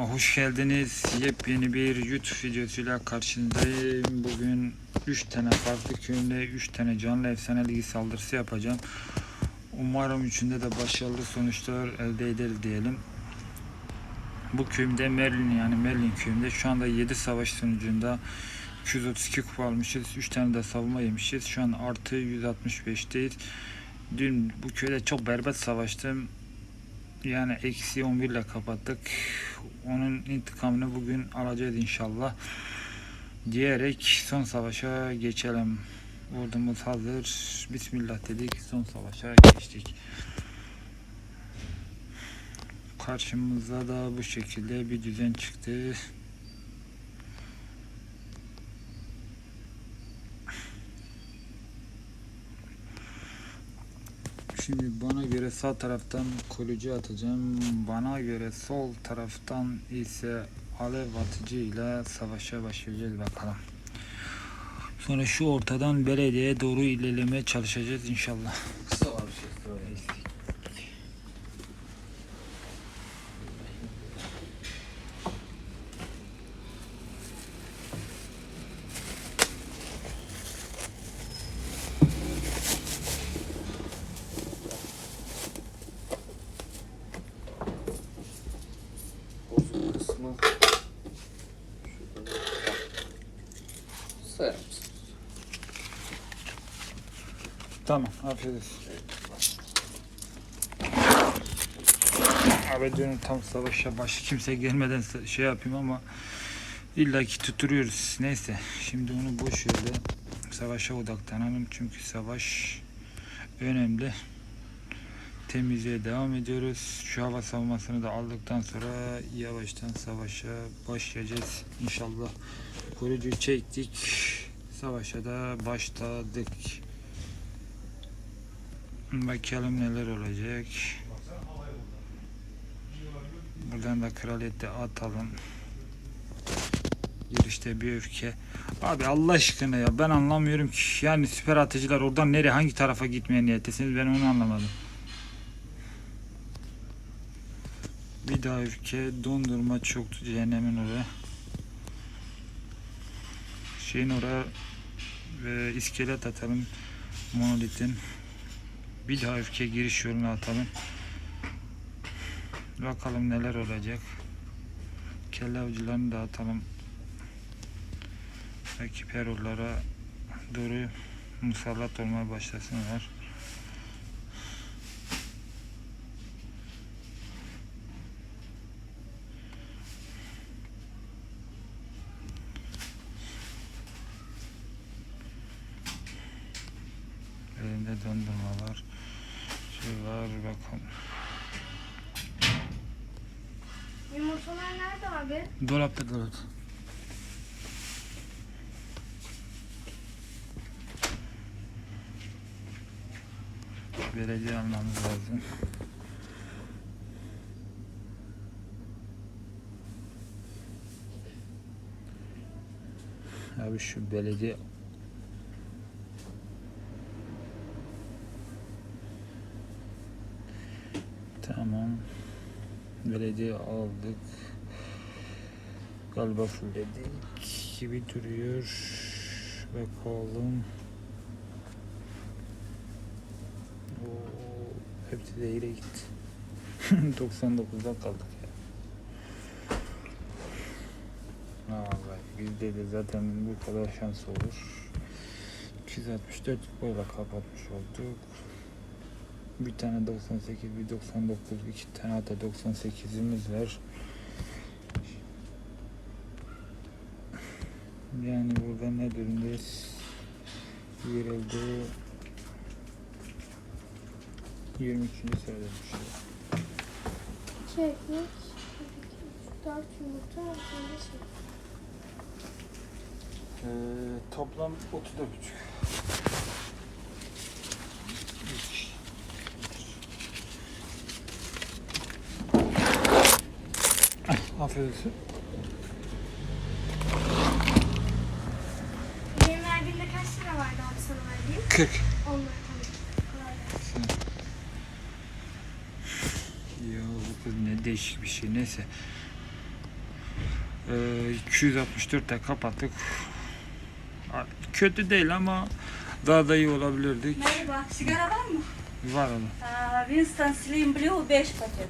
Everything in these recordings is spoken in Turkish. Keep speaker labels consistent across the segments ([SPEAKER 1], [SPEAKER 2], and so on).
[SPEAKER 1] Hoş geldiniz. Yepyeni bir YouTube videosuyla karşınızdayım. Bugün 3 tane farklı köyümde 3 tane canlı efsane ligi saldırısı yapacağım. Umarım üçünde de başarılı sonuçlar elde ederiz diyelim. Bu köyümde Merlin yani Merlin köyümde şu anda 7 savaş sonucunda 232 kupa almışız. 3 tane de savunma yemişiz. Şu an artı 165'teyiz. Dün bu köyde çok berbat savaştım. Yani eksi 11 ile kapattık. Onun intikamını bugün alacağız inşallah. Diyerek son savaşa geçelim. Ordumuz hazır. Bismillah dedik. Son savaşa geçtik. Karşımıza da bu şekilde bir düzen çıktı. Şimdi bana göre sağ taraftan kolucu atacağım. Bana göre sol taraftan ise alev atıcı ile savaşa başlayacağız bakalım. Sonra şu ortadan belediyeye doğru ilerlemeye çalışacağız inşallah.
[SPEAKER 2] Kısa var bir şey söyle. Bozuk kısmı şurada. Sayar mısın?
[SPEAKER 1] Tamam, afiyet olsun. Abi diyorum tam savaşa baş kimse gelmeden şey yapayım ama illaki tutturuyoruz. Neyse şimdi onu boş yerde savaşa odaklanalım çünkü savaş önemli. Temizliğe devam ediyoruz. Şu hava savunmasını da aldıktan sonra yavaştan savaşa başlayacağız. İnşallah koruyucu çektik. Savaşa da başladık. Bakalım neler olacak. Buradan da kraliyette atalım. Girişte bir öfke. Abi Allah aşkına ya ben anlamıyorum ki. Yani süper atıcılar oradan nereye hangi tarafa gitmeye niyettesiniz ben onu anlamadım. Bir daha öfke dondurma çoktu cehennemin oraya. Şeyin oraya ve iskelet atalım monolitin. Bir daha öfke giriş yoluna atalım. Bakalım neler olacak. Kelle avcılarını da atalım. Rakip herollara doğru musallat olmaya başlasınlar. Elinde dondurma var. Şey var bakalım.
[SPEAKER 3] Yumurtalar nerede abi?
[SPEAKER 1] Dolapta dolapta. Belediye almamız lazım. Abi şu belediye Tamam. Belediye aldık. Galiba fullledik gibi duruyor. Bakalım. Oo, hepsi de yere gitti. 99'da kaldık ya. Vallahi bizde de zaten bu kadar şans olur. 264 kupayla kapatmış olduk. Bir tane 98, bir 99, iki tane hatta 98'imiz var. Yani burada ne durumdayız? Yerelde 23. sıradaymış.
[SPEAKER 3] İki ekmek, bir, iki, dört yumurta, bir şey.
[SPEAKER 1] Ee, toplam 34,5. Olsun.
[SPEAKER 3] Benim verdiğimde kaç lira vardı abi sana verdiğim?
[SPEAKER 1] 40.
[SPEAKER 3] Onlar tamam.
[SPEAKER 1] Ya bu kız ne değişik bir şey. Neyse. Ee, 264'te kapattık. Kötü değil ama daha da iyi olabilirdik.
[SPEAKER 4] Merhaba, sigara var mı?
[SPEAKER 1] Var.
[SPEAKER 4] Aa, Winston Slim Blue 5 paket.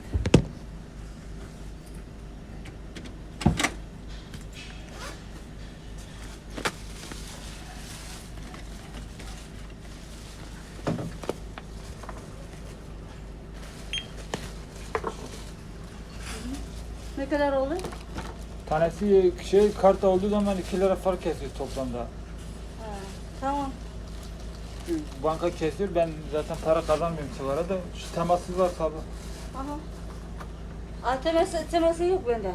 [SPEAKER 4] Kadar oldu?
[SPEAKER 1] Tanesi şey kart olduğu zaman 2 lira fark kesiyor toplamda.
[SPEAKER 4] Ha, tamam.
[SPEAKER 1] Banka kesiyor ben zaten para kazanmıyorum sigara da şu temassız var tabi.
[SPEAKER 4] Aha. ATM'si, teması yok bende.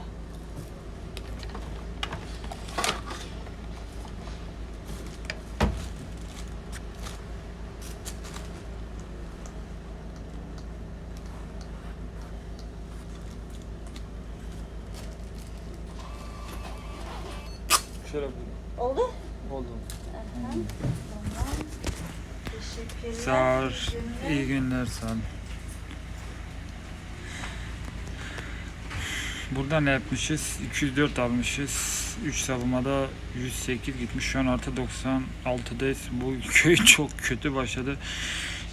[SPEAKER 1] Şöyle buyurun.
[SPEAKER 4] Oldu?
[SPEAKER 1] Oldu.
[SPEAKER 4] Aha. Tamam. Teşekkürler.
[SPEAKER 1] Sağ ol.
[SPEAKER 4] İyi günler.
[SPEAKER 1] İyi günler sağ ol. Burada ne yapmışız? 204 almışız. 3 savunmada 108 gitmiş. Şu an artı 96'dayız. Bu köy çok kötü başladı.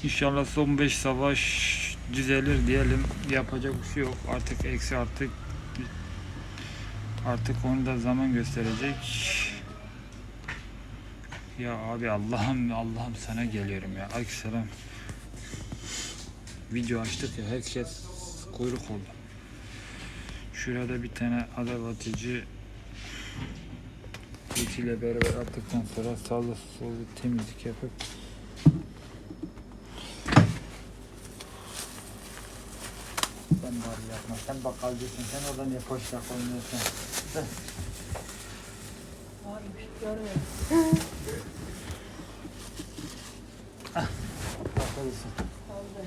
[SPEAKER 1] İnşallah son 5 savaş düzelir diyelim. Yapacak bir şey yok. Artık eksi artık artık onu da zaman gösterecek. Ya abi Allah'ım Allah'ım sana geliyorum ya. Aleykümselam. Video açtık ya herkes kuyruk oldu. Şurada bir tane alev atıcı ile beraber attıktan sonra sağlı sollu temizlik yapıp yapma. Sen bakkalcısın. Sen oradan niye poşet koymuyorsun?
[SPEAKER 4] Varmış, görmüyorum.
[SPEAKER 1] Bakkalcısın.
[SPEAKER 4] Oldu.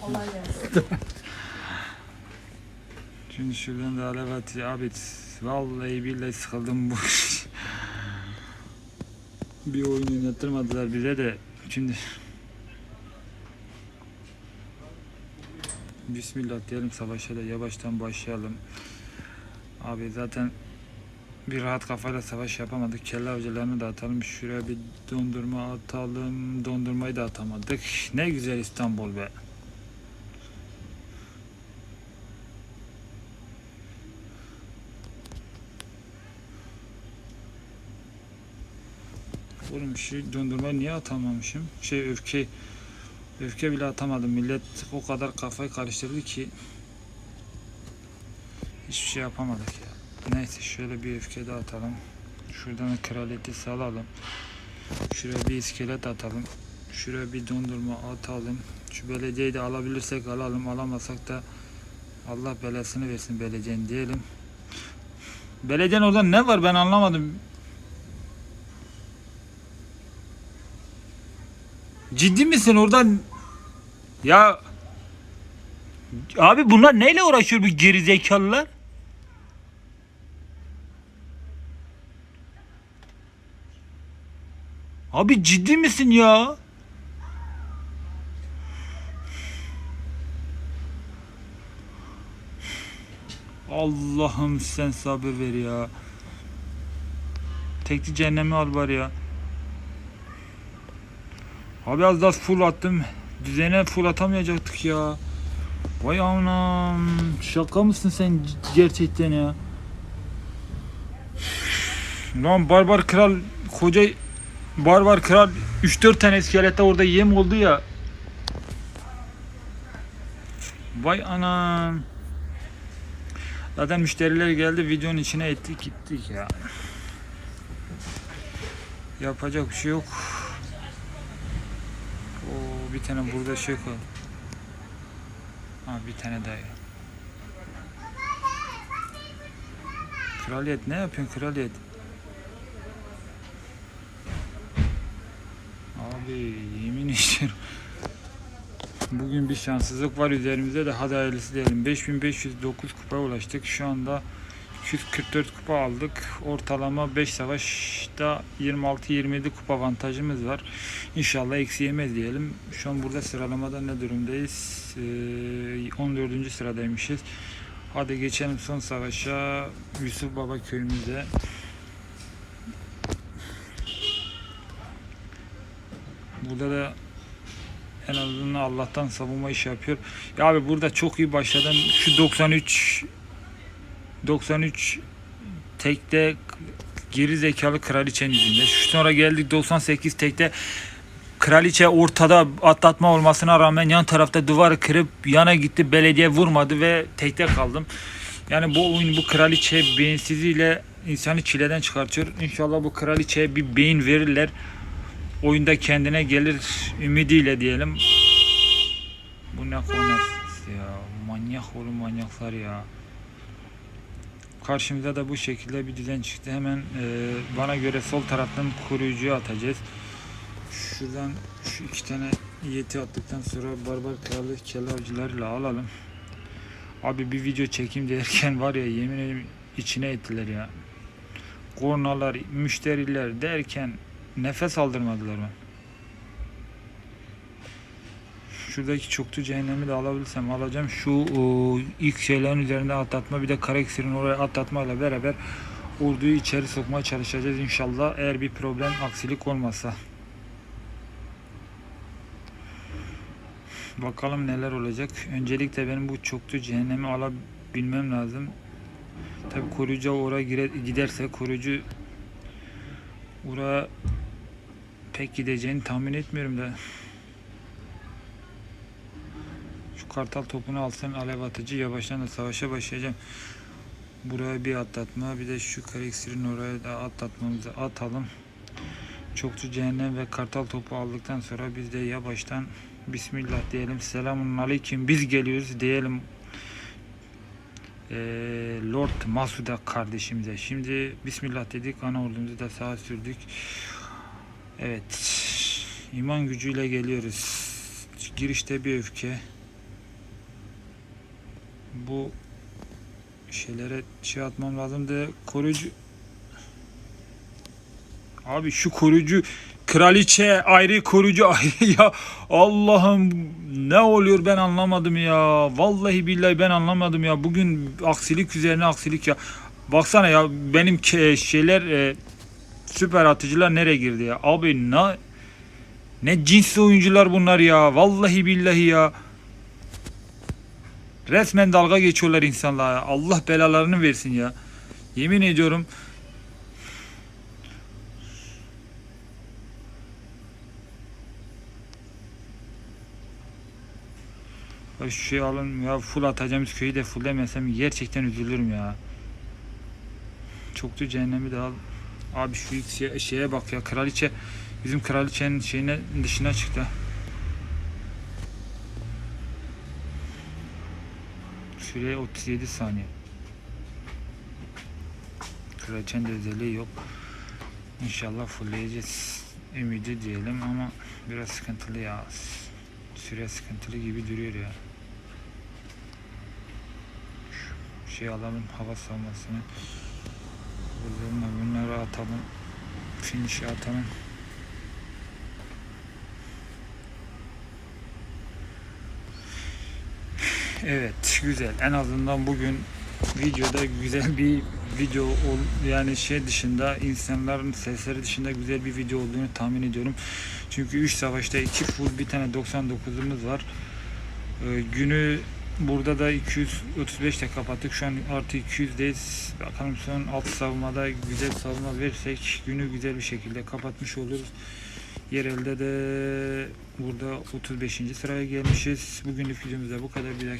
[SPEAKER 4] Kolay gelsin.
[SPEAKER 1] Şimdi şuradan da atıcı. Abi vallahi billahi sıkıldım bu iş. Bir oyun oynatırmadılar bize de. Şimdi Bismillah diyelim savaşa da yavaştan başlayalım. Abi zaten bir rahat kafayla savaş yapamadık. Kelle avcılarını da atalım. Şuraya bir dondurma atalım. Dondurmayı da atamadık. Ne güzel İstanbul be. Oğlum şu dondurmayı niye atamamışım? Şey öfke öfke bile atamadım. Millet o kadar kafayı karıştırdı ki hiçbir şey yapamadık ya. Neyse şöyle bir öfke de atalım. Şuradan da kraliyeti salalım. Şuraya bir iskelet atalım. Şuraya bir dondurma atalım. Şu belediyeyi de alabilirsek alalım. Alamazsak da Allah belasını versin belediyenin diyelim. Belediyenin orada ne var ben anlamadım. Ciddi misin oradan? Ya abi bunlar neyle uğraşıyor bu geri zekalılar? Abi ciddi misin ya? Allah'ım sen sabır ver ya. Tekli cehennemi al var ya. Abi az daha full attım. Düzene full atamayacaktık ya. Vay anam. Şaka mısın sen gerçekten ya? Lan barbar kral koca barbar kral 3-4 tane iskelete orada yem oldu ya. Vay anam. Zaten müşteriler geldi videonun içine ettik gittik ya. Yapacak bir şey yok. Bir tane burada şey koy. Ha bir tane daha. Kraliyet ne yapıyorsun kraliyet? Abi yemin ediyorum. Bugün bir şanssızlık var üzerimizde de hadi hayırlısı diyelim. 5509 kupa ulaştık. Şu anda 244 kupa aldık. Ortalama 5 savaşta 26-27 kupa avantajımız var. İnşallah eksi yemez diyelim. Şu an burada sıralamada ne durumdayız? Ee, 14. sıradaymışız. Hadi geçelim son savaşa. Yusuf Baba köyümüze. Burada da en azından Allah'tan savunma işi yapıyor. Ya abi burada çok iyi başladım. Şu 93 93 tekte geri zekalı kraliçenin yüzünde. Şu sonra geldik 98 tekte kraliçe ortada atlatma olmasına rağmen yan tarafta duvarı kırıp yana gitti belediye vurmadı ve tekte kaldım. Yani bu oyun bu kraliçe beyinsizliğiyle insanı çileden çıkartıyor. İnşallah bu kraliçeye bir beyin verirler. Oyunda kendine gelir ümidiyle diyelim. Bu ne konas ya. Manyak oğlum manyaklar ya. Karşımıza da bu şekilde bir düzen çıktı. Hemen e, bana göre sol taraftan koruyucuyu atacağız. Şuradan şu iki tane yeti attıktan sonra barbar kralı kelle avcılarıyla alalım. Abi bir video çekeyim derken var ya yemin ederim içine ettiler ya. Kornalar, müşteriler derken nefes aldırmadılar ben. Şuradaki çoktu cehennemi de alabilsem alacağım. Şu o, ilk şeylerin üzerinde atlatma bir de kara iksirin oraya atlatmayla beraber orduyu içeri sokmaya çalışacağız inşallah eğer bir problem aksilik olmazsa. Bakalım neler olacak. Öncelikle benim bu çoktu cehennemi alabilmem lazım. Tabi koruyucu oraya gire- giderse koruyucu oraya pek gideceğini tahmin etmiyorum da. Şu kartal topunu alsın alev atıcı yavaştan da savaşa başlayacağım. Buraya bir atlatma bir de şu kare iksirin oraya da atlatmamızı atalım. Çokçu cehennem ve kartal topu aldıktan sonra biz de yavaştan Bismillah diyelim. Selamun aleyküm. Biz geliyoruz diyelim. Ee, Lord Masuda kardeşimize. Şimdi Bismillah dedik. Ana ordumuzu da sağa sürdük. Evet. İman gücüyle geliyoruz. Girişte bir öfke. Bu şeylere şey atmam lazım. Da koruyucu Abi şu koruyucu kraliçe ayrı koruyucu ayrı ya. Allah'ım ne oluyor ben anlamadım ya. Vallahi billahi ben anlamadım ya. Bugün aksilik üzerine aksilik ya. Baksana ya benim şeyler e, süper atıcılar nereye girdi ya? Abi ne ne cinsli oyuncular bunlar ya. Vallahi billahi ya resmen dalga geçiyorlar insanlara. Allah belalarını versin ya yemin ediyorum Ya Şu şey alın ya full atacağımız köyü de full demesem gerçekten üzülürüm ya. Çoktu cehennemi de al. Abi şu şeye, şeye bak ya kraliçe bizim kraliçenin şeyine dışına çıktı. Süre 37 saniye. Kraliçenin de özelliği yok. İnşallah fullleyeceğiz. Ümidi diyelim ama biraz sıkıntılı ya. Süre sıkıntılı gibi duruyor ya. Şu şey alalım hava savunmasını. Bunları, atalım. Finish'i atalım. Evet güzel. En azından bugün videoda güzel bir video ol, yani şey dışında insanların sesleri dışında güzel bir video olduğunu tahmin ediyorum. Çünkü 3 savaşta 2 full bir tane 99'umuz var. Ee, günü burada da 235 ile kapattık. Şu an artı 200'deyiz. Bakalım son alt savunmada güzel savunma verirsek günü güzel bir şekilde kapatmış oluruz. Yerelde de burada 35. sıraya gelmişiz. Bugünlük videomuzda bu kadar. Bir dahaki